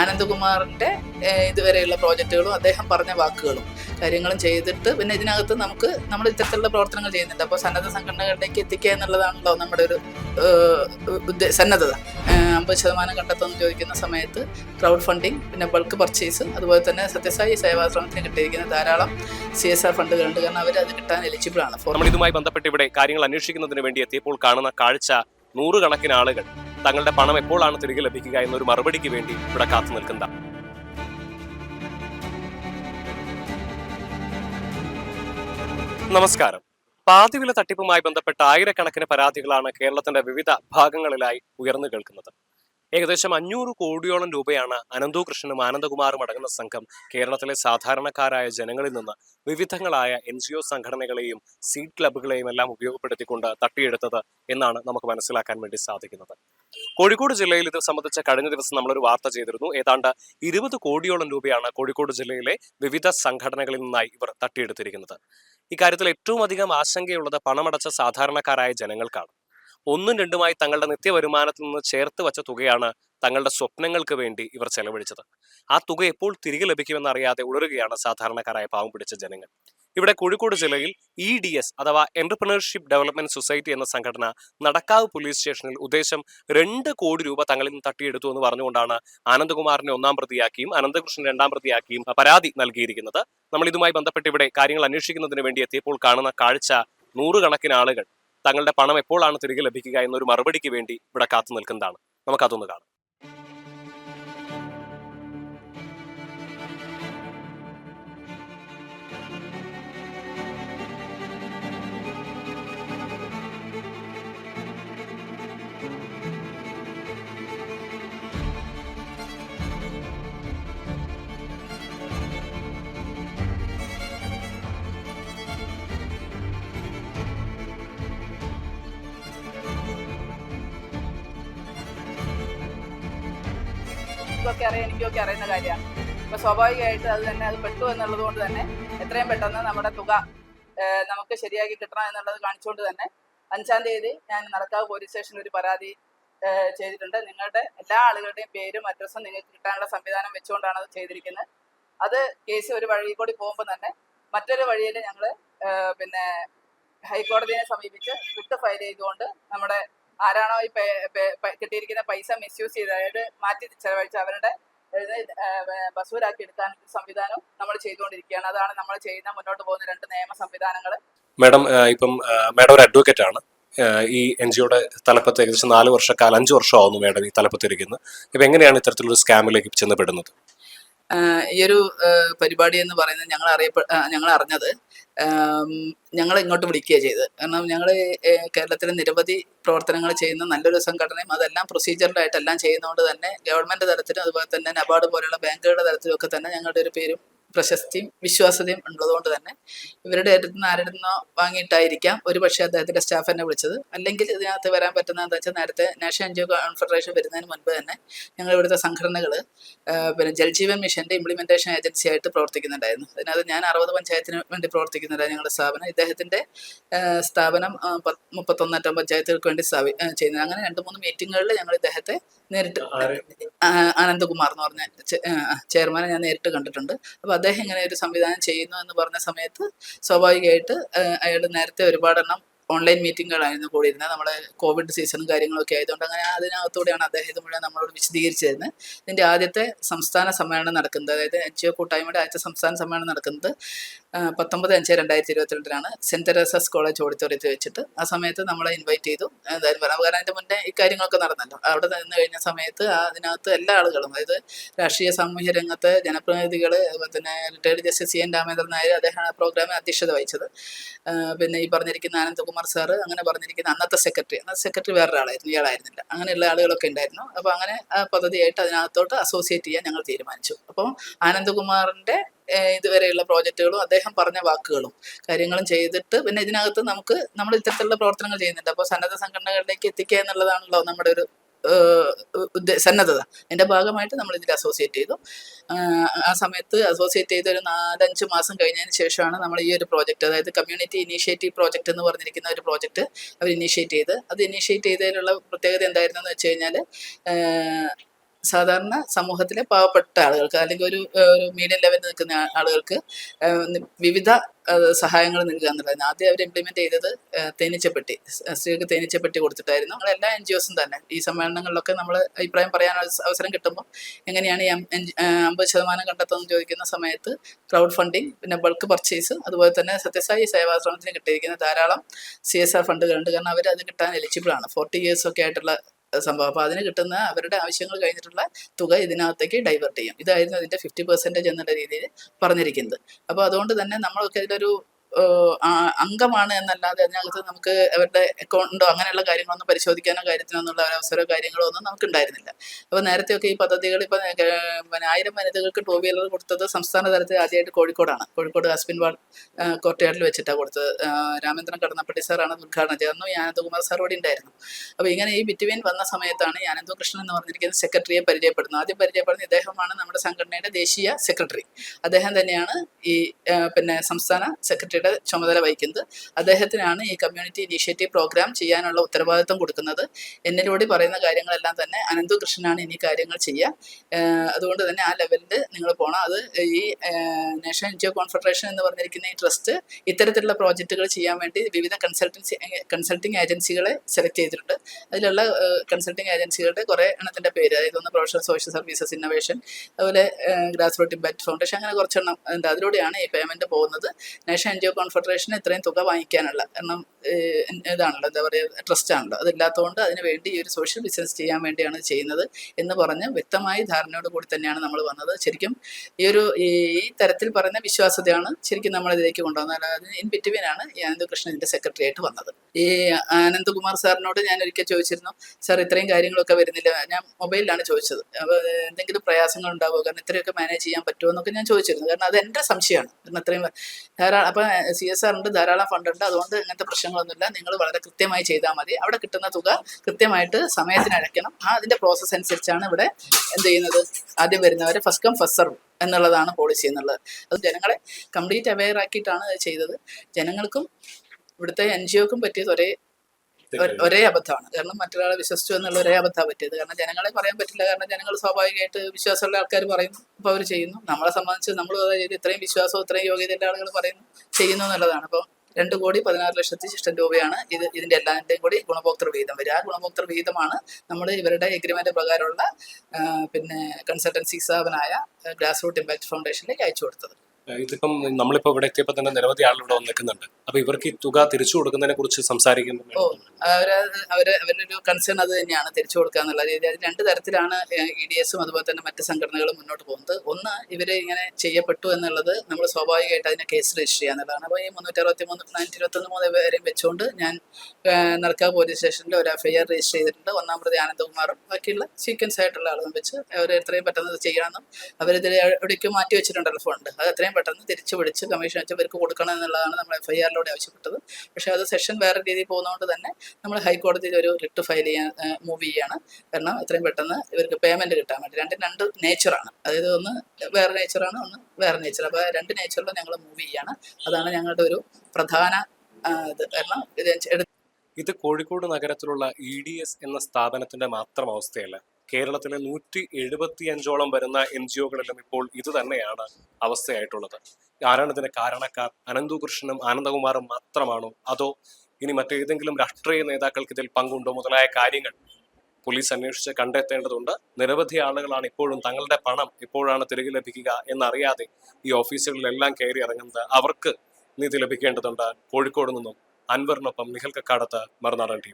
ആനന്ദകുമാറിന്റെ ഇതുവരെയുള്ള പ്രോജക്റ്റുകളും അദ്ദേഹം പറഞ്ഞ വാക്കുകളും കാര്യങ്ങളും ചെയ്തിട്ട് പിന്നെ ഇതിനകത്ത് നമുക്ക് നമ്മൾ ഇത്തരത്തിലുള്ള പ്രവർത്തനങ്ങൾ ചെയ്യുന്നുണ്ട്. അപ്പോൾ സന്നദ്ധ സംഘടനകളിലേക്ക് എത്തിക്കുക എന്നുള്ളതാണല്ലോ നമ്മുടെ ഒരു സന്നദ്ധത. അമ്പത് ശതമാനം കണ്ടെത്തുമെന്ന് ചോദിക്കുന്ന സമയത്ത് ക്രൗഡ് ഫണ്ടിങ് പിന്നെ ബൾക്ക് പർച്ചേസ് അതുപോലെ തന്നെ സത്യസായി സേവാശ്രമത്തിന് കിട്ടിയിരിക്കുന്ന ധാരാളം സി എസ് ആർ ഫണ്ടുകളുണ്ട്. കാരണം അവർ അത് കിട്ടാൻ എലിജിബിൾ ആണ്. നമ്മൾ ഇതുമായി ബന്ധപ്പെട്ട് ഇവിടെ കാര്യങ്ങൾ അന്വേഷിക്കുന്നതിന് വേണ്ടി എത്തിയപ്പോൾ കാണുന്ന കാഴ്ച നൂറുകണക്കിന് ആളുകൾ തങ്ങളുടെ പണം എപ്പോഴാണ് തിരികെ ലഭിക്കുക എന്നൊരു മറുപടിക്ക് വേണ്ടി ഇവിടെ കാത്തു നിൽക്കുന്ന നമസ്കാരം. പാതിവില തട്ടിപ്പുമായി ബന്ധപ്പെട്ട ആയിരക്കണക്കിന് പരാതികളാണ് കേരളത്തിന്റെ വിവിധ ഭാഗങ്ങളിലായി ഉയർന്നു കേൾക്കുന്നത്. ഏകദേശം അഞ്ഞൂറ് കോടിയോളം രൂപയാണ് അനന്തു കൃഷ്ണനും ആനന്ദകുമാറും അടങ്ങുന്ന സംഘം കേരളത്തിലെ സാധാരണക്കാരായ ജനങ്ങളിൽ നിന്ന് വിവിധങ്ങളായ എൻ ജി ഒ സംഘടനകളെയും സീഡ് ക്ലബുകളെയും എല്ലാം ഉപയോഗപ്പെടുത്തിക്കൊണ്ട് തട്ടിയെടുത്തത് എന്നാണ് നമുക്ക് മനസ്സിലാക്കാൻ വേണ്ടി സാധിക്കുന്നത്. കോഴിക്കോട് ജില്ലയിൽ ഇത് സംബന്ധിച്ച് കഴിഞ്ഞ ദിവസം നമ്മളൊരു വാർത്ത ചെയ്തിരുന്നു. ഏതാണ്ട് ഇരുപത് കോടിയോളം രൂപയാണ് കോഴിക്കോട് ജില്ലയിലെ വിവിധ സംഘടനകളിൽ നിന്നായി ഇവർ തട്ടിയെടുത്തിരിക്കുന്നത്. ഇക്കാര്യത്തിൽ ഏറ്റവും അധികം ആശങ്കയുള്ളത് പണമടച്ച സാധാരണക്കാരായ ജനങ്ങൾക്കാണ്. ഒന്നും രണ്ടുമായി തങ്ങളുടെ നിത്യവരുമാനത്തിൽ നിന്ന് ചേർത്ത് വച്ച തുകയാണ് തങ്ങളുടെ സ്വപ്നങ്ങൾക്ക് വേണ്ടി ഇവർ ചെലവഴിച്ചത്. ആ തുക എപ്പോൾ തിരികെ ലഭിക്കുമെന്നറിയാതെ ഉളരുകയാണ് സാധാരണക്കാരായ പാവം പിടിച്ച ജനങ്ങൾ. ഇവിടെ കോഴിക്കോട് ജില്ലയിൽ ഇ ഡി എസ് അഥവാ എന്റർപ്രണർഷിപ്പ് ഡെവലപ്മെന്റ് സൊസൈറ്റി എന്ന സംഘടന നടക്കാവ് പോലീസ് സ്റ്റേഷനിൽ ഉദ്ദേശം രണ്ട് കോടി രൂപ തങ്ങളിൽ നിന്ന് തട്ടിയെടുത്തു എന്ന് പറഞ്ഞുകൊണ്ടാണ് ആനന്ദകുമാറിനെ ഒന്നാം പ്രതിയാക്കിയും അനന്തകൃഷ്ണൻ രണ്ടാം പ്രതിയാക്കിയും പരാതി നൽകിയിരിക്കുന്നത്. നമ്മൾ ഇതുമായി ബന്ധപ്പെട്ട് ഇവിടെ കാര്യങ്ങൾ അന്വേഷിക്കുന്നതിന് വേണ്ടി എത്തിയപ്പോൾ കാണുന്ന കാഴ്ച നൂറുകണക്കിന് ആളുകൾ തങ്ങളുടെ പണം എപ്പോഴാണ് തിരികെ ലഭിക്കുക എന്നൊരു മറുപടിക്ക് വേണ്ടി ഇവിടെ കാത്തു നിൽക്കുന്നതാണ്. നമുക്കതൊന്ന് കാണാം. എനിക്കൊക്കെ അറിയാം എനിക്കൊക്കെ അറിയുന്ന കാര്യമാണ്. അപ്പോൾ സ്വാഭാവികമായിട്ട് അത് തന്നെ അത് പെട്ടു എന്നുള്ളത് കൊണ്ട് തന്നെ എത്രയും പെട്ടെന്ന് നമ്മുടെ തുക നമുക്ക് ശരിയാക്കി കിട്ടണം എന്നുള്ളത് കാണിച്ചുകൊണ്ട് തന്നെ അഞ്ചാം തീയതി ഞാൻ നടക്കാവ് പോലീസ് സ്റ്റേഷനിൽ ഒരു പരാതി ചെയ്തിട്ടുണ്ട്. നിങ്ങളുടെ എല്ലാ ആളുകളുടെയും പേരും അഡ്രസ്സും നിങ്ങൾക്ക് കിട്ടാനുള്ള സംവിധാനം വെച്ചുകൊണ്ടാണ് അത് ചെയ്തിരിക്കുന്നത്. അത് കേസ് ഒരു വഴി കൂടി പോകുമ്പോൾ തന്നെ മറ്റൊരു വഴിയിൽ ഞങ്ങൾ പിന്നെ ഹൈക്കോടതിയെ സമീപിച്ച് വിട്ട് ഫയൽ ചെയ്തുകൊണ്ട് നമ്മുടെ ആരാണോ ഈ കിട്ടിയിരിക്കുന്ന പൈസ മിസ്യൂസ് ചെയ്ത് അതായത് മാറ്റി ചെലവഴിച്ച് അവരുടെ ബസൂരാക്കി വസൂലാക്കി എടുക്കാൻ സംവിധാനം നമ്മൾ ചെയ്തുകൊണ്ടിരിക്കുകയാണ്. അതാണ് നമ്മൾ ചെയ്യുന്ന മുന്നോട്ട് പോകുന്ന രണ്ട് നിയമ സംവിധാനങ്ങൾ മാഡം ഇപ്പം മാഡം ഒരു അഡ്വക്കേറ്റ് ആണ്. ഈ എൻ ജിഒയുടെ തലപ്പത്ത് ഏകദേശം നാല് വർഷക്കാലം അഞ്ച് വർഷമാവുന്നു മാഡം ഈ തലപ്പത്തിരിക്കുന്നത് ഇപ്പം എങ്ങനെയാണ് ഇത്തരത്തിലൊരു സ്കാമിലേക്ക് ചെന്നപ്പെടുന്നത് ഈ ഒരു പരിപാടി എന്ന് പറയുന്നത് ഞങ്ങൾ അറിയപ്പെ ഞങ്ങൾ അറിഞ്ഞത് ഞങ്ങൾ ഇങ്ങോട്ട് വിളിക്കുകയാണ് ചെയ്തത്. കാരണം ഞങ്ങൾ കേരളത്തിലെ നിരവധി പ്രവർത്തനങ്ങൾ ചെയ്യുന്ന നല്ലൊരു സംഘടനയും അതെല്ലാം പ്രൊസീജിയറിലായിട്ടെല്ലാം ചെയ്യുന്നതുകൊണ്ട് തന്നെ ഗവൺമെന്റ് തലത്തിലും അതുപോലെ തന്നെ നബാർഡ് പോലെയുള്ള ബാങ്കുകളുടെ തലത്തിലും ഒക്കെ തന്നെ ഞങ്ങളുടെ ഒരു പേരും പ്രശസ്തിയും വിശ്വാസ്യതയും ഉള്ളതുകൊണ്ട് തന്നെ ഇവരുടെ അടുത്ത് നിന്ന് ആരുടെ നിന്നോ വാങ്ങിയിട്ടായിരിക്കാം ഒരു പക്ഷേ അദ്ദേഹത്തിന്റെ സ്റ്റാഫ് എന്നെ വിളിച്ചത്. അല്ലെങ്കിൽ ഇതിനകത്ത് വരാൻ പറ്റുന്ന എന്താ വെച്ചാൽ നേരത്തെ നാഷണൽ എൻജിഒ കോൺഫെഡറേഷൻ വരുന്നതിന് മുൻപ് തന്നെ ഞങ്ങൾ ഇവിടുത്തെ സംഘടനകൾ പിന്നെ ജൽജീവൻ മിഷന്റെ ഇംപ്ലിമെന്റേഷൻ ഏജൻസി ആയിട്ട് പ്രവർത്തിക്കുന്നുണ്ടായിരുന്നു. അതിനകത്ത് ഞാൻ അറുപത് പഞ്ചായത്തിന് വേണ്ടി പ്രവർത്തിക്കുന്നുണ്ടായിരുന്നു ഞങ്ങളുടെ സ്ഥാപനം. ഇദ്ദേഹത്തിന്റെ സ്ഥാപനം മുപ്പത്തൊന്നറ്റം പഞ്ചായത്തുകൾക്ക് വേണ്ടി സ്ഥാപി ചെയ്യുന്നത്. അങ്ങനെ രണ്ട് മൂന്ന് മീറ്റിങ്ങുകളിൽ ഞങ്ങൾ ഇദ്ദേഹത്തെ നേരിട്ട് ആനന്ദകുമാർ എന്ന് പറഞ്ഞ ചെയർമാനെ ഞാൻ നേരിട്ട് കണ്ടിട്ടുണ്ട്. അപ്പോൾ അദ്ദേഹം ഇങ്ങനെ ഒരു സംവിധാനം ചെയ്യുന്നു എന്ന് പറഞ്ഞ സമയത്ത് സ്വാഭാവികമായിട്ട് അയാൾ നേരത്തെ ഒരുപാടെണ്ണം ഓൺലൈൻ മീറ്റിങ്ങുകളായിരുന്നു കൂടിയിരുന്നത്. നമ്മുടെ കോവിഡ് സീസണും കാര്യങ്ങളൊക്കെ ആയതുകൊണ്ട് അങ്ങനെ അതിനകത്തൂടെയാണ് അദ്ദേഹം ഇത് മുഴുവൻ നമ്മളോട് വിശദീകരിച്ചിരുന്നത്. ഇതിന്റെ ആദ്യത്തെ സംസ്ഥാന സമ്മേളനം നടക്കുന്നത് അതായത് എൻ ജി ഒ കൂട്ടായ്മയുടെ ആദ്യത്തെ സംസ്ഥാന സമ്മേളനം നടക്കുന്നത് പത്തൊമ്പത് അഞ്ച് രണ്ടായിരത്തി ഇരുപത്തിരണ്ടിലാണ് സെന്റ് തെരേസസ് കോളേജ് ഓഡിറ്റോറിയത്തിൽ വെച്ചിട്ട് ആ സമയത്ത് നമ്മളെ ഇൻവൈറ്റ് ചെയ്തു. എന്തായാലും പറയാം കാരണം അതിന്റെ മുന്നേ ഈ കാര്യങ്ങളൊക്കെ നടന്നല്ലോ. അവിടെ നിന്ന് കഴിഞ്ഞ സമയത്ത് അതിനകത്ത് എല്ലാ ആളുകളും അതായത് രാഷ്ട്രീയ സാമൂഹ്യ രംഗത്തെ ജനപ്രതിനിധികൾ അതുപോലെ തന്നെ retired justice C N Ramendran Nair അദ്ദേഹമാണ് ആ പ്രോഗ്രാമിൽ അധ്യക്ഷത വഹിച്ചത്. പിന്നെ ഈ പറഞ്ഞിരിക്കുന്ന ആനന്ദകുമാർ സാറ് അങ്ങനെ പറഞ്ഞിരിക്കുന്ന അന്നത്തെ സെക്രട്ടറി അന്നത്തെ സെക്രട്ടറി വേറൊരാളായിരുന്നു. ഇയാളായിരുന്നില്ല. അങ്ങനെയുള്ള ആളുകളൊക്കെ ഉണ്ടായിരുന്നു. അപ്പോൾ അങ്ങനെ ആ പദ്ധതിയായിട്ട് അതിനകത്തോട്ട് അസോസിയേറ്റ് ചെയ്യാൻ ഞങ്ങൾ തീരുമാനിച്ചു. അപ്പോൾ ആനന്ദകുമാറിന്റെ ഇതുവരെയുള്ള പ്രോജക്റ്റുകളും അദ്ദേഹം പറഞ്ഞ വാക്കുകളും കാര്യങ്ങളും ചെയ്തിട്ട് പിന്നെ ഇതിനകത്ത് നമുക്ക് നമ്മൾ ഇത്തരത്തിലുള്ള പ്രവർത്തനങ്ങൾ ചെയ്യുന്നുണ്ട്. അപ്പോൾ സന്നദ്ധ സംഘടനകളിലേക്ക് എത്തിക്കുക എന്നുള്ളതാണല്ലോ നമ്മുടെ ഒരു സന്നദ്ധത. അതിന്റെ ഭാഗമായിട്ട് നമ്മൾ ഇതിൽ അസോസിയേറ്റ് ചെയ്തു. ആ സമയത്ത് അസോസിയേറ്റ് ചെയ്ത ഒരു നാലഞ്ച് മാസം കഴിഞ്ഞതിന് ശേഷമാണ് നമ്മൾ ഈ ഒരു പ്രോജക്റ്റ് അതായത് കമ്മ്യൂണിറ്റി ഇനീഷ്യേറ്റീവ് പ്രോജക്റ്റ് എന്ന് പറഞ്ഞിരിക്കുന്ന ഒരു പ്രോജക്റ്റ് അവർ ഇനീഷ്യേറ്റ് ചെയ്ത്. അത് ഇനീഷ്യേറ്റ് ചെയ്തതിലുള്ള പ്രത്യേകത എന്തായിരുന്നു എന്ന് വെച്ച് കഴിഞ്ഞാൽ സാധാരണ സമൂഹത്തിലെ പാവപ്പെട്ട ആളുകൾക്ക് അല്ലെങ്കിൽ ഒരു മീഡിയം ലെവലിൽ നിൽക്കുന്ന ആളുകൾക്ക് വിവിധ സഹായങ്ങൾ നൽകുക എന്നുള്ളതാണ്. ആദ്യം അവർ ഇംപ്ലിമെന്റ് ചെയ്തത് തേനീച്ചപ്പെട്ടി സ്ത്രീകൾക്ക് തേനീച്ചപ്പെട്ടി കൊടുത്തിട്ടായിരുന്നു. നമ്മൾ എല്ലാ എൻ ജി ഒസും തന്നെ. ഈ സമ്മേളനങ്ങളിലൊക്കെ നമ്മൾ അഭിപ്രായം പറയാനുള്ള അവസരം കിട്ടുമ്പോൾ എങ്ങനെയാണ് ഈ അമ്പത് ശതമാനം കണ്ടെത്തുമെന്ന് ചോദിക്കുന്ന സമയത്ത് ക്രൗഡ് ഫണ്ടിങ് പിന്നെ ബൾക്ക് പർച്ചേസ് അതുപോലെ തന്നെ സത്യസായി സേവാശ്രമത്തിന് കിട്ടിയിരിക്കുന്ന ധാരാളം സി എസ് ആർ ഫണ്ടുകളുണ്ട് കാരണം അവർ അത് കിട്ടാൻ എലിജിബിൾ ആണ്. ഫോർട്ടി ഇയേഴ്സ് ഒക്കെ ആയിട്ടുള്ള സംഭവം. അപ്പോൾ അതിന് കിട്ടുന്ന അവരുടെ ആവശ്യങ്ങൾ കഴിഞ്ഞിട്ടുള്ള തുക ഇതിനകത്തേക്ക് ഡൈവേർട്ട് ചെയ്യും. ഇതായിരുന്നു അതിന്റെ ഫിഫ്റ്റി പെർസെന്റേജ് എന്നുള്ള രീതിയിൽ പറഞ്ഞിരിക്കുന്നത്. അപ്പോൾ അതുകൊണ്ട് തന്നെ നമ്മളൊക്കെ ഇതിലൊരു അംഗമാണ് എന്നല്ലാതെ അതിനകത്ത് നമുക്ക് അവരുടെ അക്കൗണ്ടോ അങ്ങനെയുള്ള കാര്യങ്ങളൊന്നും പരിശോധിക്കാനോ കാര്യത്തിനോ എന്നുള്ള അവസരമോ കാര്യങ്ങളോ ഒന്നും നമുക്ക് ഉണ്ടായിരുന്നില്ല നേരത്തെ ഒക്കെ ഈ പദ്ധതികൾ ഇപ്പം പിന്നെ ആയിരം വനിതകൾക്ക് ടൂ വീലർ കൊടുത്തത് സംസ്ഥാന തലത്തിൽ ആദ്യമായിട്ട് കോഴിക്കോടാണ്. കോഴിക്കോട് ഹസ്ബൻഡ് കോർട്ടയാർഡിൽ വെച്ചിട്ടാണ് കൊടുത്തത്. രാമേന്ദ്രൻ കടന്നപ്പള്ളി സാറാണ് ഉദ്ഘാടനം ചെയ്തത്. അന്നും ആനന്ദകുമാർ സാർ ഉണ്ടായിരുന്നു. അപ്പോൾ ഇങ്ങനെ ഈ ബിറ്റ്വീൻ വന്ന സമയത്താണ് ആനന്ദ കൃഷ്ണൻ എന്ന് പറഞ്ഞിരിക്കുന്ന സെക്രട്ടറിയെ പരിചയപ്പെടുന്നത്. ആദ്യം പരിചയപ്പെടുന്ന ഇദ്ദേഹമാണ് നമ്മുടെ സംഘടനയുടെ ദേശീയ സെക്രട്ടറി അദ്ദേഹം തന്നെയാണ് ഈ പിന്നെ സംസ്ഥാന സെക്രട്ടറിയുടെ ചുമതല വഹിക്കുന്നത്. അദ്ദേഹത്തിനാണ് ഈ കമ്മ്യൂണിറ്റി ഇനീഷ്യേറ്റീവ് പ്രോഗ്രാം ചെയ്യാനുള്ള ഉത്തരവാദിത്വം കൊടുക്കുന്നത്. എന്നിലൂടെ പറയുന്ന കാര്യങ്ങളെല്ലാം തന്നെ അനന്തു കൃഷ്ണനാണ് ഇനി കാര്യങ്ങൾ ചെയ്യുക. അതുകൊണ്ട് തന്നെ ആ ലെവലിൽ നിങ്ങൾ പോകണം അത് ഈ national N G O confederation എന്ന് പറഞ്ഞിരിക്കുന്ന ഈ ട്രസ്റ്റ് ഇത്തരത്തിലുള്ള പ്രോജക്റ്റുകൾ ചെയ്യാൻ വേണ്ടി വിവിധ കൺസൾട്ടൻസി കൺസൾട്ടിങ് ഏജൻസികളെ സെലക്ട് ചെയ്തിട്ടുണ്ട്. അതിലുള്ള കൺസൾട്ടിങ് ഏജൻസികളുടെ കുറേ എണ്ണത്തിന്റെ പേര്. അതായത് ഒന്ന് പ്രൊഫഷണൽ സോഷ്യൽ സർവീസസ് ഇന്നോവേഷൻ അതുപോലെ ഗ്രാസ് റൂട്ട് ഇമ്പാക്ട് ഫൗണ്ടേഷൻ അങ്ങനെ കുറച്ചെണ്ണം ഉണ്ട് അതിലൂടെയാണ് ഈ പേയ്മെന്റ് പോകുന്നത്. നാഷണൽ എൻ ഒ കോൺഫെഡറേഷന് ഇത്രയും തുക വാങ്ങിക്കാനുള്ള കാരണം ഇതാണല്ലോ എന്താ പറയുക ട്രസ്റ്റ് ആണല്ലോ. അതില്ലാത്തതുകൊണ്ട് അതിന് വേണ്ടി ഈ ഒരു സോഷ്യൽ ബിസിനസ് ചെയ്യാൻ വേണ്ടിയാണ് ചെയ്യുന്നത് എന്ന് പറഞ്ഞ് വ്യക്തമായ ധാരണയോട് കൂടി തന്നെയാണ് നമ്മൾ വന്നത്. ശരിക്കും ഈ ഒരു ഈ തരത്തിൽ പറഞ്ഞ വിശ്വാസ്യതയാണ് ശരിക്കും നമ്മൾ ഇതിലേക്ക് കൊണ്ടുവന്നത്. അല്ലാതെ ഇൻ ബിറ്റ്വീനാണ് ഈ ആനന്ദകൃഷ്ണൻ ഇതിന്റെ സെക്രട്ടറി ആയിട്ട് വന്നത്. ഈ ആനന്ദകുമാർ സാറിനോട് ഞാൻ ഒരിക്കൽ ചോദിച്ചിരുന്നു സാർ ഇത്രയും കാര്യങ്ങളൊക്കെ വരുന്നില്ല. ഞാൻ മൊബൈലിലാണ് ചോദിച്ചത്. അപ്പോൾ എന്തെങ്കിലും പ്രയാസങ്ങൾ ഉണ്ടാവുമോ? കാരണം ഇത്രയൊക്കെ മാനേജ് ചെയ്യാൻ പറ്റുമോ? എന്നൊക്കെ ഞാൻ ചോദിച്ചിരുന്നു. കാരണം അത് എന്റെ സംശയമാണ്. കാരണം അത്രയും ധാരാളം അപ്പം സി എസ് ഉണ്ട് ധാരാളം ഫണ്ട് ഉണ്ട്. അതുകൊണ്ട് ഇങ്ങനത്തെ പ്രശ്നങ്ങളൊന്നുമില്ല നിങ്ങൾ വളരെ കൃത്യമായി ചെയ്താൽ മതി. അവിടെ കിട്ടുന്ന തുക കൃത്യമായിട്ട് സമയത്തിന് അടയ്ക്കണം. ആ അതിന്റെ പ്രോസസ്സ് അനുസരിച്ചാണ് ഇവിടെ എന്ത് ചെയ്യുന്നത്? ആദ്യം വരുന്നവരെ ഫസ്റ്റ് കം ഫസ്റ്റ് സർവ് എന്നുള്ളതാണ് പോളിസി എന്നുള്ളത്. അത് ജനങ്ങളെ കംപ്ലീറ്റ് അവെയർ ആക്കിയിട്ടാണ് ചെയ്തത്. ജനങ്ങൾക്കും ഇവിടുത്തെ എൻ ജി ഒക്കും പറ്റിയത് ഒരേ ഒരേ അബദ്ധമാണ്. കാരണം മറ്റൊരാളെ വിശ്വസിച്ചു എന്നുള്ള ഒരേ അബദ്ധമാണ് പറ്റിയത്. കാരണം ജനങ്ങളെ പറയാൻ പറ്റില്ല. കാരണം ജനങ്ങൾ സ്വാഭാവികമായിട്ട് വിശ്വാസമുള്ള ആൾക്കാർ പറയുന്നു. അപ്പോൾ അവർ ചെയ്യുന്നു. നമ്മളെ സംബന്ധിച്ച് നമ്മൾ ചെയ്ത് ഇത്രയും വിശ്വാസവും ഇത്രയും യോഗ്യതയുള്ള ആളുകൾ പറയുന്നു ചെയ്യുന്നു എന്നുള്ളതാണ്. അപ്പോൾ രണ്ട് കോടി പതിനാറ് ലക്ഷത്തി ശിഷ്ടം രൂപയാണ് ഇത് ഇതിന്റെ എല്ലാത്തിന്റെയും കൂടി ഗുണഭോക്തൃ വീതം. വരിക ആ ഗുണഭോക്തൃ വിഹിതമാണ് നമ്മൾ ഇവരുടെ എഗ്രിമെന്റ് പ്രകാരമുള്ള പിന്നെ കൺസൾട്ടൻസി സ്ഥാപനമായ ഗ്രാസ് റൂട്ട് ഇമ്പാക്ട് ഫൗണ്ടേഷനിലേക്ക് അയച്ചു കൊടുത്തത്. ഇതിപ്പം നമ്മളിപ്പോ ഇവിടെ എത്തിയപ്പോൾ തന്നെ നിരവധി ആളുകൾ ഇവിടെ വന്നിരിക്കുന്നുണ്ട് അപ്പൊ ഇവർക്ക് ഈ തുക തിരിച്ചു കൊടുക്കുന്നതിനെ കുറിച്ച് സംസാരിക്കുന്നു അവർ അവർ കൺസേൺ അത് തന്നെയാണ് തിരിച്ചു കൊടുക്കുക എന്നുള്ള രീതി അത് രണ്ട് തരത്തിലാണ് ഇ ഡി എസും അതുപോലെ തന്നെ മറ്റ് സംഘടനകളും മുന്നോട്ട് പോകുന്നത്. ഒന്ന് ഇവർ ഇങ്ങനെ ചെയ്യപ്പെട്ടു എന്നുള്ളത് നമ്മൾ സ്വാഭാവികമായിട്ട് അതിനെ കേസ് രജിസ്റ്റർ ചെയ്യുക എന്നുള്ളതാണ്. അപ്പോൾ ഈ മുന്നൂറ്റി അറുപത്തി മൂന്ന് നാനൂറ്റി ഇരുപത്തൊന്ന് മൂന്ന് പേരെയും വെച്ചുകൊണ്ട് ഞാൻ നടക്കാവ് പോലീസ് സ്റ്റേഷനിൽ ഒരു എഫ്ഐആർ രജിസ്റ്റർ ചെയ്തിട്ടുണ്ട്. ഒന്നാം പ്രതി ആനന്ദകുമാറും ബാക്കിയുള്ള സീക്വൻസ് ആയിട്ടുള്ള ആളുകളും വെച്ച് അവർ എത്രയും പെട്ടെന്ന് ചെയ്യണമെന്നും അവരിതിൽ എവിടേക്കും മാറ്റി വെച്ചിട്ടുണ്ടല്ലോ ഫണ്ട് അത് എത്രയും പെട്ടെന്ന് തിരിച്ചു പിടിച്ച് കമ്മീഷൻ വെച്ച് ഇവർക്ക് കൊടുക്കണം എന്നുള്ളതാണ് നമ്മൾ എഫ് ഐ ആറിലൂടെ ആവശ്യപ്പെട്ടത്. പക്ഷേ അത് സെഷൻ വേറെ രീതിയിൽ പോകുന്നതുകൊണ്ട് തന്നെ നമ്മൾ ഹൈക്കോടതിയിൽ ഒരു റിട്ട് ഫയൽ ചെയ്യാൻ മൂവ് ചെയ്യാണ്. കാരണം എത്രയും പെട്ടെന്ന് ഇവർക്ക് പേയ്മെന്റ് കിട്ടാൻ വേണ്ടി. രണ്ട് രണ്ട് നേച്ചറാണ് അതായത് ഒന്ന് വേറെ നേച്ചറാണ് ഒന്ന് വേറെ നേച്ചർ അപ്പോൾ രണ്ട് നേച്ചറിലും ഞങ്ങൾ മൂവ് ചെയ്യാണ്. അതാണ് ഞങ്ങളുടെ ഒരു പ്രധാന ഇത്. കാരണം ഇത് എടുത്ത് ഇത് കോഴിക്കോട് നഗരത്തിലുള്ള ഇ ഡി എസ് എന്ന സ്ഥാപനത്തിന്റെ മാത്രം അവസ്ഥയല്ല? കേരളത്തിലെ നൂറ്റി എഴുപത്തി അഞ്ചോളം വരുന്ന എൻ ജി ഒകളിലും ഇപ്പോൾ ഇത് തന്നെയാണ് അവസ്ഥയായിട്ടുള്ളത്. ആരാണ് ഇതിന് കാരണക്കാർ? അനന്തുകൃഷ്ണനും ആനന്ദകുമാറും മാത്രമാണോ? അതോ ഇനി മറ്റേതെങ്കിലും രാഷ്ട്രീയ നേതാക്കൾക്ക് ഇതിൽ പങ്കുണ്ടോ? മുതലായ കാര്യങ്ങൾ പോലീസ് അന്വേഷിച്ച് കണ്ടെത്തേണ്ടതുണ്ട്. നിരവധി ആളുകളാണ് ഇപ്പോഴും തങ്ങളുടെ പണം എപ്പോഴാണ് തിരികെ ലഭിക്കുക എന്നറിയാതെ ഈ ഓഫീസുകളിലെല്ലാം കയറി ഇറങ്ങുന്നത് അവർക്ക് നീതി ലഭിക്കേണ്ടതുണ്ട്. കോഴിക്കോട് നിന്നും അൻവറിനൊപ്പം നിഹൽ കക്കാടത്ത് മറുനാടൻ ടി